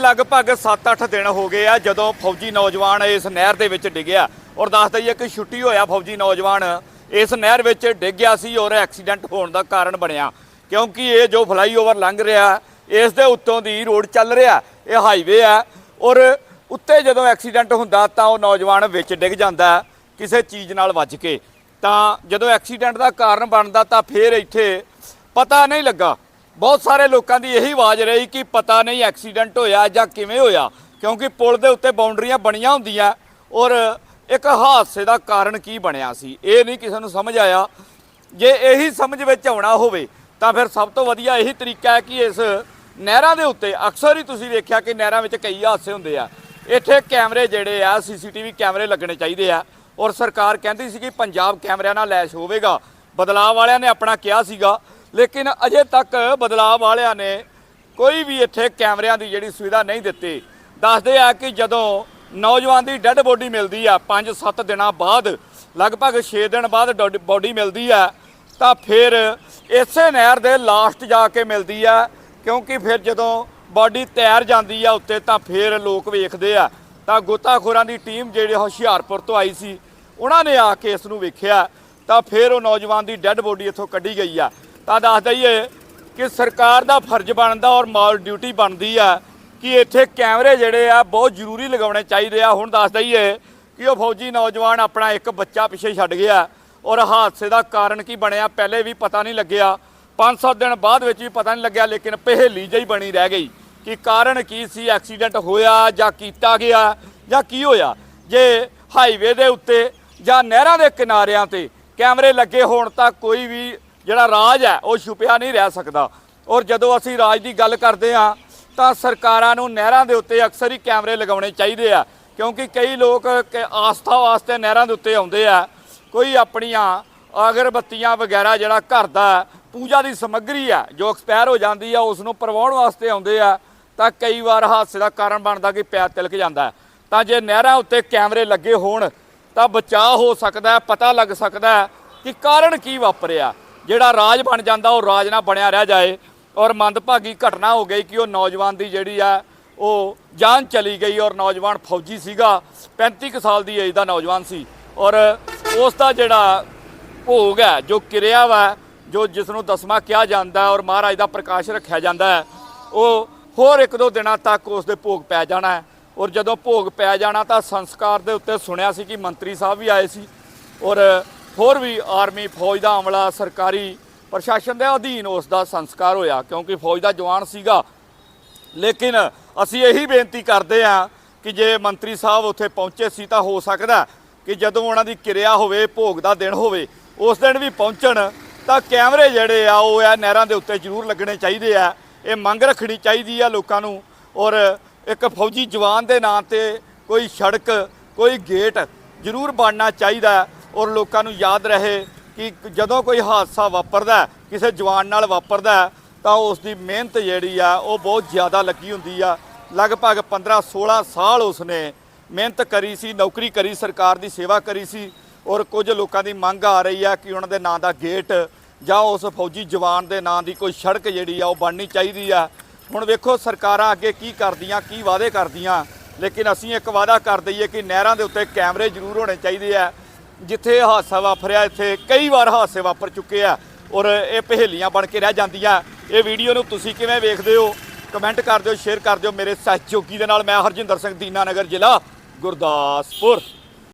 ਲਗਭਗ 7-8 ਦਿਨ ਹੋ ਗਏ ਆ ਜਦੋਂ ਫੌਜੀ ਨੌਜਵਾਨ ਇਸ ਨਹਿਰ ਦੇ ਵਿੱਚ ਡਿੱਗਿਆ ਔਰ ਦੱਸ ਦਈਏ ਕਿ ਛੁੱਟੀ ਹੋਇਆ ਫੌਜੀ ਨੌਜਵਾਨ ਇਸ ਨਹਿਰ ਵਿੱਚ ਡਿੱਗ ਗਿਆ ਸੀ ਔਰ ਐਕਸੀਡੈਂਟ ਹੋਣ ਦਾ ਕਾਰਨ ਬਣਿਆ। ਕਿਉਂਕਿ ਇਹ ਜੋ ਫਲਾਈਓਵਰ ਲੰਘ ਰਿਹਾ, ਇਸ ਦੇ ਉੱਤੋਂ ਦੀ ਰੋਡ ਚੱਲ ਰਿਹਾ, ਇਹ ਹਾਈਵੇ ਆ। ਔਰ ਉੱਤੇ ਜਦੋਂ ਐਕਸੀਡੈਂਟ ਹੁੰਦਾ ਤਾਂ ਉਹ ਨੌਜਵਾਨ ਵਿੱਚ ਡਿੱਗ ਜਾਂਦਾ, ਕਿਸੇ ਚੀਜ਼ ਨਾਲ ਵੱਜ ਕੇ। ਤਾਂ ਜਦੋਂ ਐਕਸੀਡੈਂਟ ਦਾ ਕਾਰਨ ਬਣਦਾ ਤਾਂ ਫੇਰ ਇੱਥੇ ਪਤਾ ਨਹੀਂ ਲੱਗਾ ਬਹੁਤ ਸਾਰੇ ਲੋਕਾਂ ਦੀ ਇਹੀ ਆਵਾਜ਼ ਰਹੀ ਕਿ ਪਤਾ ਨਹੀਂ ਐਕਸੀਡੈਂਟ ਹੋਇਆ ਜਾਂ ਕਿਵੇਂ ਹੋਇਆ, ਕਿਉਂਕਿ ਪੁਲ ਦੇ ਉੱਤੇ ਬਾਉਂਡਰੀਆਂ ਬਣੀਆਂ ਹੁੰਦੀਆਂ ਔਰ ਇੱਕ ਹਾਦਸੇ ਦਾ ਕਾਰਨ ਕੀ ਬਣਿਆ ਸੀ, ਇਹ ਨਹੀਂ ਕਿਸੇ ਨੂੰ ਸਮਝ ਆਇਆ। ਜੇ ਇਹੀ ਸਮਝ ਵਿੱਚ ਆਉਣਾ ਹੋਵੇ, ਤਾਂ ਫਿਰ ਸਭ ਤੋਂ ਵਧੀਆ ਇਹੀ ਤਰੀਕਾ ਹੈ ਕਿ ਇਸ ਨਹਿਰਾਂ ਦੇ ਉੱਤੇ, ਅਕਸਰ ਹੀ ਤੁਸੀਂ ਵੇਖਿਆ ਕਿ ਨਹਿਰਾਂ ਵਿੱਚ ਕਈ ਹਾਦਸੇ ਹੁੰਦੇ ਆ, ਇੱਥੇ ਕੈਮਰੇ ਜਿਹੜੇ ਆ, ਸੀਸੀਟੀਵੀ ਕੈਮਰੇ ਲੱਗਣੇ ਚਾਹੀਦੇ ਆ ਔਰ ਸਰਕਾਰ ਕਹਿੰਦੀ ਸੀ ਕਿ ਪੰਜਾਬ ਕੈਮਰਿਆਂ ਨਾਲ ਲੈਸ਼ ਹੋਵੇਗਾ ਬਦਲਾਅ ਵਾਲਿਆਂ ਨੇ ਆਪਣਾ ਕਿਹਾ ਸੀਗਾ। ਲੇਕਿਨ ਅਜੇ ਤੱਕ ਬਦਲਾਅ ਵਾਲਿਆਂ ਨੇ ਕੋਈ ਵੀ ਇੱਥੇ ਕੈਮਰਿਆਂ ਦੀ ਜਿਹੜੀ ਸੁਵਿਧਾ ਨਹੀਂ ਦਿੱਤੀ। ਦੱਸਦੇ ਆ ਕਿ ਜਦੋਂ ਨੌਜਵਾਨ ਦੀ ਡੈੱਡ ਬੋਡੀ ਮਿਲਦੀ ਆ 5-7 ਦਿਨਾਂ ਬਾਅਦ, ਲਗਭਗ 6 ਦਿਨ ਬਾਅਦ ਬੋਡੀ ਮਿਲਦੀ ਆ, ਤਾਂ ਫਿਰ ਇਸੇ ਨਹਿਰ ਦੇ ਲਾਸਟ ਜਾ ਕੇ ਮਿਲਦੀ ਆ, ਕਿਉਂਕਿ ਫਿਰ ਜਦੋਂ ਬਾਡੀ ਤੈਰ ਜਾਂਦੀ ਆ ਉੱਤੇ, ਤਾਂ ਫਿਰ ਲੋਕ ਵੇਖਦੇ ਆ। ਤਾਂ ਗੋਤਾਖੋਰਾਂ ਦੀ ਟੀਮ ਜਿਹੜੀ ਹੁਸ਼ਿਆਰਪੁਰ ਤੋਂ ਆਈ ਸੀ, ਉਹਨਾਂ ਨੇ ਆ ਕੇ ਇਸ ਨੂੰ ਵੇਖਿਆ, ਤਾਂ ਫਿਰ ਉਹ ਨੌਜਵਾਨ ਦੀ ਡੈੱਡ ਬੋਡੀ ਇੱਥੋਂ ਕੱਢੀ ਗਈ ਆ। ਤਾਂ ਦੱਸ ਦਈਏ ਕਿ ਸਰਕਾਰ ਦਾ ਫਰਜ਼ ਬਣਦਾ ਔਰ ਮਾਲ ਡਿਊਟੀ ਬਣਦੀ ਆ ਕਿ ਇੱਥੇ ਕੈਮਰੇ ਜਿਹੜੇ ਆ ਬਹੁਤ ਜ਼ਰੂਰੀ ਲਗਾਉਣੇ ਚਾਹੀਦੇ ਆ। ਹੁਣ ਦੱਸ ਦਈਏ ਕਿ ਉਹ ਫੌਜੀ ਨੌਜਵਾਨ ਆਪਣਾ ਇੱਕ ਬੱਚਾ ਪਿੱਛੇ ਛੱਡ ਗਿਆ ਔਰ ਹਾਦਸੇ ਦਾ ਕਾਰਨ ਕੀ ਬਣਿਆ ਪਹਿਲੇ ਵੀ ਪਤਾ ਨਹੀਂ ਲੱਗਿਆ। 5-7 ਦਿਨ ਬਾਅਦ ਵਿੱਚ ਵੀ ਪਤਾ ਨਹੀਂ ਲੱਗਿਆ, ਲੇਕਿਨ ਪਹੇਲੀ ਜਿਹੀ ਬਣੀ ਰਹਿ ਗਈ ਕਿ ਕਾਰਨ ਕੀ ਸੀ, ਐਕਸੀਡੈਂਟ ਹੋਇਆ ਜਾਂ ਕੀਤਾ ਗਿਆ ਜਾਂ ਕੀ ਹੋਇਆ। ਜੇ ਹਾਈਵੇ ਦੇ ਉੱਤੇ ਜਾਂ ਨਹਿਰਾਂ ਦੇ ਕਿਨਾਰਿਆਂ ਤੇ ਕੈਮਰੇ ਲੱਗੇ ਹੋਣ ਤਾਂ ਕੋਈ ਵੀ ਜਿਹੜਾ ਰਾਜ ਹੈ, ਉਹ ਛੁਪਿਆ ਨਹੀਂ ਰਹਿ ਸਕਦਾ। ਔਰ ਜਦੋਂ ਅਸੀਂ ਰਾਜ ਦੀ ਗੱਲ ਕਰਦੇ ਹਾਂ, ਤਾਂ ਸਰਕਾਰਾਂ ਨੂੰ ਨਹਿਰਾਂ ਦੇ ਉੱਤੇ ਅਕਸਰ ਹੀ ਕੈਮਰੇ ਲਗਾਉਣੇ ਚਾਹੀਦੇ ਆ। ਕਿਉਂਕਿ ਕਈ ਲੋਕ ਆਸਥਾ ਵਾਸਤੇ ਨਹਿਰਾਂ ਦੇ ਉੱਤੇ ਆਉਂਦੇ ਆ। ਕੋਈ ਆਪਣੀਆਂ ਅਗਰਬੱਤੀਆਂ ਵਗੈਰਾ ਜਿਹੜਾ ਘਰ ਦਾ ਪੂਜਾ ਦੀ ਸਮੱਗਰੀ ਆ, ਜੋ ਐਕਸਪਾਇਰ ਹੋ ਜਾਂਦੀ ਆ ਉਸ ਨੂੰ ਪ੍ਰਵਾਉਣ ਵਾਸਤੇ ਆਉਂਦੇ ਆ, ਤਾਂ ਕਈ ਵਾਰ ਹਾਦਸੇ ਦਾ ਕਾਰਨ ਬਣਦਾ ਕਿ ਪੈਰ ਤਿਲਕ ਜਾਂਦਾ ਤਾਂ ਜੇ ਨਹਿਰਾਂ ਉੱਤੇ ਕੈਮਰੇ ਲੱਗੇ ਹੋਣ, ਤਾਂ ਬਚਾਅ ਹੋ ਸਕਦਾ ਪਤਾ ਲੱਗ ਸਕਦਾ ਕਿ ਕਾਰਨ ਕੀ ਵਾਪਰਿਆ। ਜਿਹੜਾ ਰਾਜ ਬਣ ਜਾਂਦਾ ਉਹ ਰਾਜ ਨਾ ਬਣਿਆ ਰਹਿ ਜਾਏ ਔਰ ਮੰਦਭਾਗੀ ਘਟਨਾ ਹੋ ਗਈ ਕਿ ਉਹ ਨੌਜਵਾਨ ਦੀ ਜਿਹੜੀ ਆ, ਉਹ ਜਾਨ ਚਲੀ ਗਈ ਔਰ ਨੌਜਵਾਨ ਫੌਜੀ ਸੀਗਾ 35 ਕੁ ਸਾਲ ਦੀ ਏਜ ਦਾ ਨੌਜਵਾਨ ਸੀ ਔਰ ਉਸ ਦਾ ਜਿਹੜਾ ਭੋਗ ਹੈ, ਜੋ ਕਿਰਿਆ ਵਾ, ਜੋ ਜਿਸ ਨੂੰ ਦਸਮਾ ਕਿਹਾ ਜਾਂਦਾ ਔਰ ਮਹਾਰਾਜ ਦਾ ਪ੍ਰਕਾਸ਼ ਰੱਖਿਆ ਜਾਂਦਾ ਹੈ, ਉਹ ਹੋਰ ਇੱਕ ਦੋ ਦਿਨਾਂ ਤੱਕ ਉਸ ਦੇ ਭੋਗ ਪੈ ਜਾਣਾ ਹੈ ਔਰ ਜਦੋਂ ਭੋਗ ਪੈ ਜਾਣਾ ਤਾਂ ਸੰਸਕਾਰ ਦੇ ਉੱਤੇ ਸੁਣਿਆ ਸੀ ਕਿ ਮੰਤਰੀ ਸਾਹਿਬ ਵੀ ਆਏ ਸੀ ਔਰ ਹੋਰ ਵੀ ਆਰਮੀ ਫੌਜ ਦਾ ਅਮਲਾ ਸਰਕਾਰੀ ਪ੍ਰਸ਼ਾਸਨ ਦੇ ਅਧੀਨ ਉਸ ਦਾ ਸੰਸਕਾਰ ਹੋਇਆ, ਕਿਉਂਕਿ ਫੌਜ ਦਾ ਜਵਾਨ ਸੀਗਾ। ਲੇਕਿਨ ਅਸੀਂ ਇਹੀ ਬੇਨਤੀ ਕਰਦੇ ਹਾਂ ਕਿ ਜੇ ਮੰਤਰੀ ਸਾਹਿਬ ਉੱਥੇ ਪਹੁੰਚੇ ਸੀ ਤਾਂ ਹੋ ਸਕਦਾ ਕਿ ਜਦੋਂ ਉਹਨਾਂ ਦੀ ਕਿਰਿਆ ਹੋਵੇ, ਭੋਗ ਦਾ ਦਿਨ ਹੋਵੇ, ਉਸ ਦਿਨ ਵੀ ਪਹੁੰਚਣ। ਤਾਂ ਕੈਮਰੇ ਜਿਹੜੇ ਆ, ਉਹ ਆ ਨਹਿਰਾਂ ਦੇ ਉੱਤੇ ਜ਼ਰੂਰ ਲੱਗਣੇ ਚਾਹੀਦੇ ਆ। ਇਹ ਮੰਗ ਰੱਖਣੀ ਚਾਹੀਦੀ ਆ ਲੋਕਾਂ ਨੂੰ। ਔਰ ਇੱਕ ਫੌਜੀ ਜਵਾਨ ਦੇ ਨਾਂ ਤੇ ਕੋਈ ਸੜਕ, ਕੋਈ ਗੇਟ ਜ਼ਰੂਰ ਬਣਨਾ ਚਾਹੀਦਾ ਔਰ ਲੋਕਾਂ ਨੂੰ ਯਾਦ ਰਹੇ ਕਿ ਜਦੋਂ ਕੋਈ ਹਾਦਸਾ ਵਾਪਰਦਾ ਕਿਸੇ ਜਵਾਨ ਨਾਲ ਵਾਪਰਦਾ ਤਾਂ ਉਸ ਦੀ ਮਿਹਨਤ ਜਿਹੜੀ ਆ, ਉਹ ਬਹੁਤ ਜ਼ਿਆਦਾ ਲੱਗੀ ਹੁੰਦੀ ਆ। ਲਗਭਗ 15 16 ਸਾਲ ਉਸਨੇ ਮਿਹਨਤ ਕਰੀ ਸੀ, ਨੌਕਰੀ ਕਰੀ, ਸਰਕਾਰ ਦੀ ਸੇਵਾ ਕਰੀ ਸੀ ਔਰ ਕੁਝ ਲੋਕਾਂ ਦੀ ਮੰਗ ਆ ਰਹੀ ਆ ਕਿ ਉਹਨਾਂ ਦੇ ਨਾਂ ਦਾ ਗੇਟ ਜਾਂ ਉਸ ਫੌਜੀ ਜਵਾਨ ਦੇ ਨਾਂ ਦੀ ਕੋਈ ਸੜਕ ਜਿਹੜੀ ਆ, ਉਹ ਬਣਨੀ ਚਾਹੀਦੀ ਆ। ਹੁਣ ਵੇਖੋ ਸਰਕਾਰਾਂ ਅੱਗੇ ਕੀ ਕਰਦੀਆਂ, ਕੀ ਵਾਅਦੇ ਕਰਦੀਆਂ। ਲੇਕਿਨ ਅਸੀਂ ਇੱਕ ਵਾਅਦਾ ਕਰ ਦਈਏ ਕਿ ਨਹਿਰਾਂ ਦੇ ਉੱਤੇ ਕੈਮਰੇ ਜ਼ਰੂਰ ਹੋਣੇ ਚਾਹੀਦੇ ਆ। ਜਿੱਥੇ ਹਾਦਸਾ ਵਾਪਰਿਆ, ਇੱਥੇ ਕਈ ਵਾਰ ਹਾਦਸੇ ਵਾਪਰ ਚੁੱਕੇ ਆ ਔਰ ਇਹ ਪਹੇਲੀਆਂ ਬਣ ਕੇ ਰਹਿ ਜਾਂਦੀਆਂ। ਇਹ ਵੀਡੀਓ ਨੂੰ ਤੁਸੀਂ ਕਿਵੇਂ ਵੇਖਦੇ ਹੋ? ਕਮੈਂਟ ਕਰ ਦਿਓ, ਸ਼ੇਅਰ ਕਰ ਦਿਓ ਮੇਰੇ ਸਹਿਯੋਗੀ ਦੇ ਨਾਲ। ਮੈਂ ਹਰਜਿੰਦਰ ਸਿੰਘ ਦੀਨਾਨਗਰ ਜ਼ਿਲ੍ਹਾ ਗੁਰਦਾਸਪੁਰ।